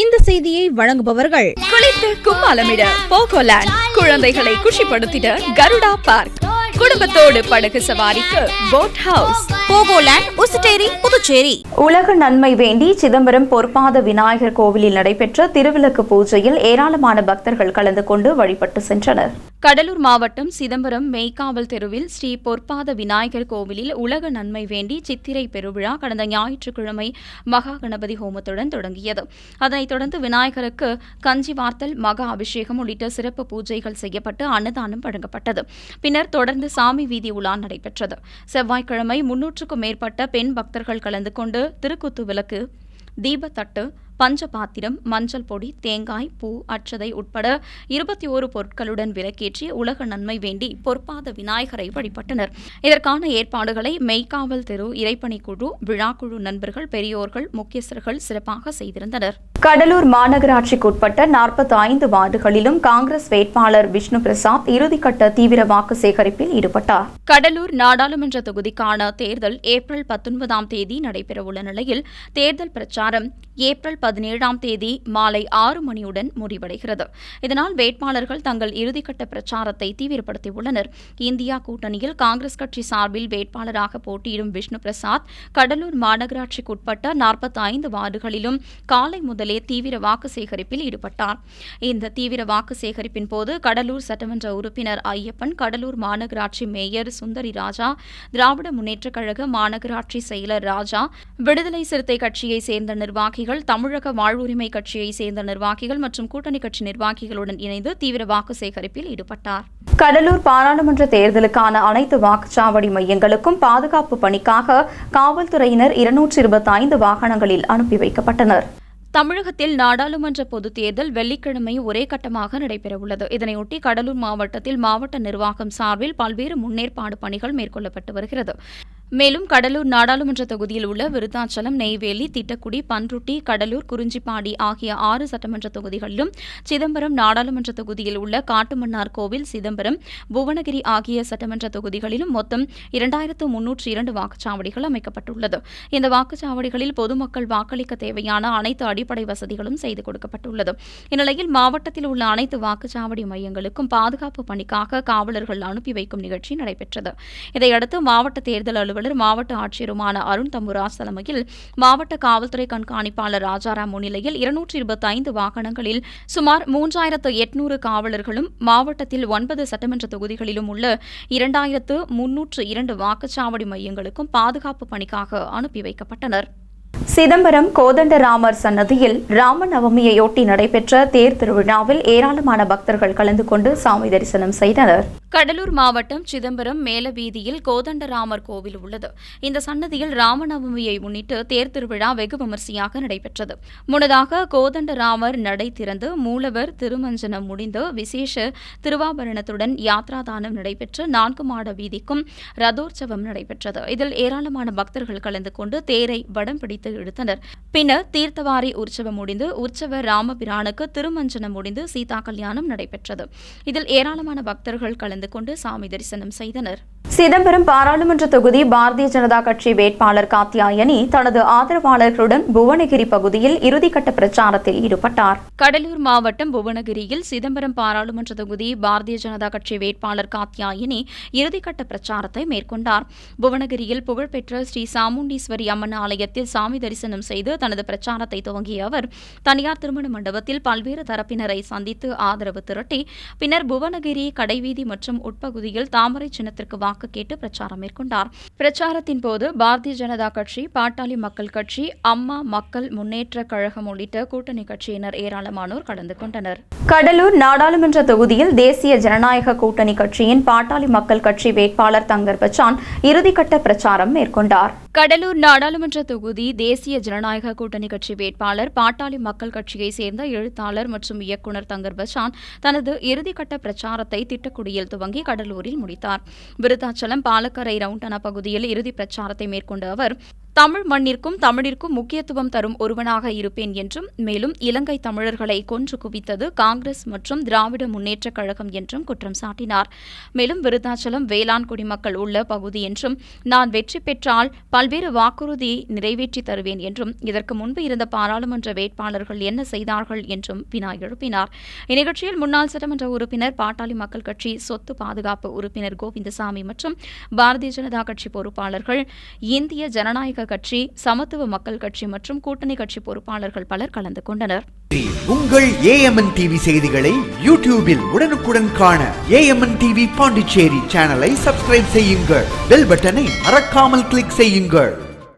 இந்த செய்தியை வழங்குபவர்கள் குளித்து கும்மாலமிட போகோலேண்ட் குழந்தைகளை குஷிப்படுத்திட கருடா பார்க். குடும்பத்தோடு படகு சவாரிக்கு போட் ஹவுஸ் போகோலேண்ட் உசுட்டேரி புதுச்சேரி. உலக நன்மை வேண்டி சிதம்பரம் பொற்பாத விநாயகர் கோவிலில் நடைபெற்ற திருவிளக்கு பூஜையில் ஏராளமான பக்தர்கள் கலந்து கொண்டு வழிபட்டு சென்றனர். கடலூர் மாவட்டம் சிதம்பரம் மெய்க்காவல் தெருவில் ஸ்ரீ பொற்பாத விநாயகர் கோவிலில் உலக நன்மை வேண்டி சித்திரை பெருவிழா கடந்த ஞாயிற்றுக்கிழமை மகா கணபதி ஹோமத்துடன் தொடங்கியது. அதனைத் தொடர்ந்து விநாயகருக்கு கஞ்சி வார்த்தல் மகா அபிஷேகம் உள்ளிட்ட சிறப்பு பூஜைகள் செய்யப்பட்டு அன்னதானம் வழங்கப்பட்டது. பின்னர் தொடர்ந்து சாமி வீதி உலா நடைபெற்றது. செவ்வாய்க்கிழமை முன்னூற்றுக்கும் மேற்பட்ட பெண் பக்தர்கள் கலந்து கொண்டு திருக்குத்து விளக்கு தீபத்தட்டு பஞ்சபாத்திரம் மஞ்சள் பொடி தேங்காய் பூ அச்சதை உட்பட இருபத்தி ஓரு பொருட்களுடன் விலக்கேற்றி உலக நன்மை வேண்டி பொற்பாத விநாயகரை வழிபட்டனர். இதற்கான ஏற்பாடுகளை மெய்க்காவல் தெரு இறைப்பணிக்குழு விழாக்குழு நண்பர்கள் பெரியோர்கள் முக்கியஸ்தர்கள் சிறப்பாக செய்திருந்தனர். கடலூர் மாநகராட்சிக்குட்பட்ட நாற்பத்தி ஐந்து வார்டுகளிலும் காங்கிரஸ் வேட்பாளர் விஷ்ணு பிரசாத் இறுதிக்கட்ட தீவிர வாக்கு சேகரிப்பில் ஈடுபட்டார். கடலூர் நாடாளுமன்ற தொகுதிக்கான தேர்தல் ஏப்ரல் பத்தொன்பதாம் தேதி நடைபெறவுள்ள நிலையில் தேர்தல் பிரச்சாரம் ஏப்ரல் பதினேழாம் தேதி மாலை ஆறு மணியுடன் முடிவடைகிறது. இதனால் வேட்பாளர்கள் தங்கள் இறுதிக்கட்ட பிரச்சாரத்தை தீவிரப்படுத்தியுள்ளனர். இந்தியா கூட்டணியில் காங்கிரஸ் கட்சி சார்பில் வேட்பாளராக போட்டியிடும் விஷ்ணு பிரசாத் கடலூர் மாநகராட்சிக்குட்பட்ட நாற்பத்தி ஐந்து வார்டுகளிலும் காலை முதலே தீவிர வாக்கு சேகரிப்பில் ஈடுபட்டார். இந்த தீவிர வாக்கு சேகரிப்பின் போது கடலூர் சட்டமன்ற உறுப்பினர் ஐயப்பன் கடலூர் மாநகராட்சி மேயர் சுந்தரி ராஜா திராவிட முன்னேற்றக் கழக மாநகராட்சி செயலர் ராஜா விடுதலை சிறுத்தை கட்சியைச் சேர்ந்த நிர்வாகிகள் தமிழ் தமிழக வாழ்வுரிமை கட்சியை சேர்ந்த நிர்வாகிகள் மற்றும் கூட்டணி கட்சி நிர்வாகிகளுடன் இணைந்து தீவிர வாக்கு சேகரிப்பில் ஈடுபட்டார். கடலூர் பாராளுமன்ற தேர்தலுக்கான அனைத்து வாக்குச்சாவடி மையங்களுக்கும் பாதுகாப்பு பணிக்காக காவல்துறையினர் இருநூற்றி இருபத்தி ஐந்து வாகனங்களில் அனுப்பி வைக்கப்பட்டனர். தமிழகத்தில் நாடாளுமன்ற பொதுத் தேர்தல் வெள்ளிக்கிழமை ஒரே கட்டமாக நடைபெறவுள்ளது. இதனையொட்டி கடலூர் மாவட்டத்தில் மாவட்ட நிர்வாகம் சார்பில் பல்வேறு முன்னேற்பாடு பணிகள் மேற்கொள்ளப்பட்டு வருகிறது. மேலும் கடலூர் நாடாளுமன்ற தொகுதியில் உள்ள விருத்தாச்சலம் நெய்வேலி திட்டக்குடி பன்ருட்டி கடலூர் குறிஞ்சிப்பாடி ஆகிய ஆறு சட்டமன்ற தொகுதிகளிலும் சிதம்பரம் நாடாளுமன்ற தொகுதியில் உள்ள காட்டுமன்னார் கோவில் சிதம்பரம் புவனகிரி ஆகிய சட்டமன்ற தொகுதிகளிலும் மொத்தம் இரண்டாயிரத்து முன்னூற்றி இரண்டு வாக்குச்சாவடிகள் அமைக்கப்பட்டுள்ளது. இந்த வாக்குச்சாவடிகளில் பொதுமக்கள் வாக்களிக்க தேவையான அனைத்து அடிப்படை வசதிகளும் செய்து கொடுக்கப்பட்டுள்ளது. இந்நிலையில் மாவட்டத்தில் உள்ள அனைத்து வாக்குச்சாவடி மையங்களுக்கும் பாதுகாப்பு பணிக்காக காவலர்கள் அனுப்பி வைக்கும் நிகழ்ச்சி நடைபெற்றது. இதையடுத்து மாவட்ட தேர்தல் அலுவலர் மாவட்ட ஆட்சியருமான அருண் தம்புராஜ் தலைமையில் மாவட்ட காவல்துறை கண்காணிப்பாளர் ராஜாராம் முன்னிலையில் இருநூற்றி இருபத்தி ஐந்து வாகனங்களில் சுமார் மூன்றாயிரத்து எட்நூறு காவலர்களும் மாவட்டத்தில் ஒன்பது சட்டமன்ற தொகுதிகளிலும் உள்ள இரண்டாயிரத்து முன்னூற்று இரண்டு வாக்குச்சாவடி மையங்களுக்கும் பாதுகாப்பு பணிக்காக அனுப்பி வைக்கப்பட்டனர். சிதம்பரம் கோதண்டராமர் சன்னதியில் ராம நவமியையொட்டி நடைபெற்ற தேர் திருவிழாவில் ஏராளமான பக்தர்கள் கலந்து கொண்டு சாமி தரிசனம் செய்தனர். கடலூர் மாவட்டம் சிதம்பரம் மேலவீதியில் கோதண்டராமர் கோவில் உள்ளது. இந்த சன்னதியில் ராமநவமியை முன்னிட்டு தேர் திருவிழா வெகு விமர்சையாக நடைபெற்றது. முன்னதாக கோதண்டராமர் நடை திறந்து மூலவர் திருமஞ்சனம் முடிந்து விசேஷ திருவாபரணத்துடன் யாத்ராதானம் நடைபெற்று நான்கு மாட வீதிக்கும் ரதோற்சவம் நடைபெற்றது. இதில் ஏராளமான பக்தர்கள் கலந்து கொண்டு தேரை வடம் பிடித்து எடுத்தனர். பின்னர் தீர்த்தவாரி உற்சவம் முடிந்து உற்சவ ராமபிரானுக்கு திருமஞ்சனம் முடிந்து சீதா கல்யாணம் நடைபெற்றது. இதில் ஏராளமான பக்தர்கள் கலந்து கொண்டு சாமி தரிசனம் செய்தனர். சிதம்பரம் பாராளுமன்ற தொகுதி பாரதிய ஜனதா கட்சி வேட்பாளர் காத்தியாயனி தனது ஆதரவாளர்களுடன் புவனகிரி பகுதியில் இறுதிக்கட்ட பிரச்சாரத்தில் ஈடுபட்டார். கடலூர் மாவட்டம் புவனகிரியில் சிதம்பரம் பாராளுமன்ற தொகுதி பாரதிய ஜனதா கட்சி வேட்பாளர் காத்யாயினி இறுதிக்கட்ட பிரச்சாரத்தை மேற்கொண்டார். புவனகிரியில் புகழ்பெற்ற ஸ்ரீ சாமுண்டீஸ்வரி அம்மன் ஆலயத்தில் சாமி தரிசனம் செய்து தனது பிரச்சாரத்தை துவங்கிய அவர் தனியார் திருமண மண்டபத்தில் பல்வேறு தரப்பினரை சந்தித்து ஆதரவு திரட்டி பின்னர் புவனகிரி கடைவீதி மற்றும் உட்பகுதியில் தாமரை சின்னத்திற்கு வாக்கு கேட்டு பிரச்சாரம் மேற்கொண்டார். பிரச்சாரத்தின் போது பாரதிய ஜனதா கட்சி பாட்டாளி மக்கள் கட்சி அம்மா மக்கள் முன்னேற்ற கழகம் உள்ளிட்ட கூட்டணி கட்சியினர் ஏராளமானோர் கலந்து கொண்டனர். கடலூர் நாடாளுமன்ற தொகுதியில் தேசிய ஜனநாயக கூட்டணி கட்சியின் பாட்டாளி மக்கள் கட்சி வேட்பாளர் தங்கர் பச்சான் இறுதிக்கட்ட பிரச்சாரம் மேற்கொண்டார். கடலூர் நாடாளுமன்ற தொகுதி தேசிய ஜனநாயக கூட்டணி கட்சி வேட்பாளர் பாட்டாளி மக்கள் கட்சியை சேர்ந்த எழுத்தாளர் மற்றும் இயக்குநர் தங்கர் பச்சான் தனது இறுதிக்கட்ட பிரச்சாரத்தை திட்டக்குடியில் துவங்கி கடலூரில் முடித்தார். விருத்தாச்சலம் பாலக்கரை ரவுண்டனா பகுதியில் இறுதி பிரச்சாரத்தை மேற்கொண்ட அவர் தமிழ் மண்ணிற்கும் தமிழிற்கும் முக்கியத்துவம் தரும் ஒருவனாக இருப்பேன் என்றும் மேலும் இலங்கை தமிழர்களை கொன்று குவித்தது காங்கிரஸ் மற்றும் திராவிட முன்னேற்றக் கழகம் என்றும் குற்றம் சாட்டினார். மேலும் விருத்தாச்சலம் வேளாண் குடிமக்கள் உள்ள பகுதி என்றும் நான் வெற்றி பெற்றால் பல்வேறு வாக்குறுதியை நிறைவேற்றி தருவேன் என்றும் இதற்கு முன்பு இருந்த பாராளுமன்ற வேட்பாளர்கள் என்ன செய்தார்கள் என்றும் வினா எழுப்பினார். இந்நிகழ்ச்சியில் முன்னாள் சட்டமன்ற உறுப்பினர் பாட்டாளி மக்கள் கட்சி சொத்து பாதுகாப்பு உறுப்பினர் கோவிந்தசாமி மற்றும் பாரதிய ஜனதா கட்சி பொறுப்பாளர்கள் இந்திய ஜனநாயக ஜனநாயக கட்சி சமத்துவ மக்கள் கட்சி மற்றும் கூட்டணி கட்சி பொறுப்பாளர்கள் பலர் கலந்து கொண்டனர். உங்கள் ஏஎம்என் டிவி செய்திகளை யூடியூபில் உடனுக்குடன் காண ஏஎம்என் டிவி பாண்டிச்சேரி சேனலை சப்ஸ்கிரைப் செய்யுங்கள். பெல் பட்டனை மறக்காமல் கிளிக் செய்யுங்கள்.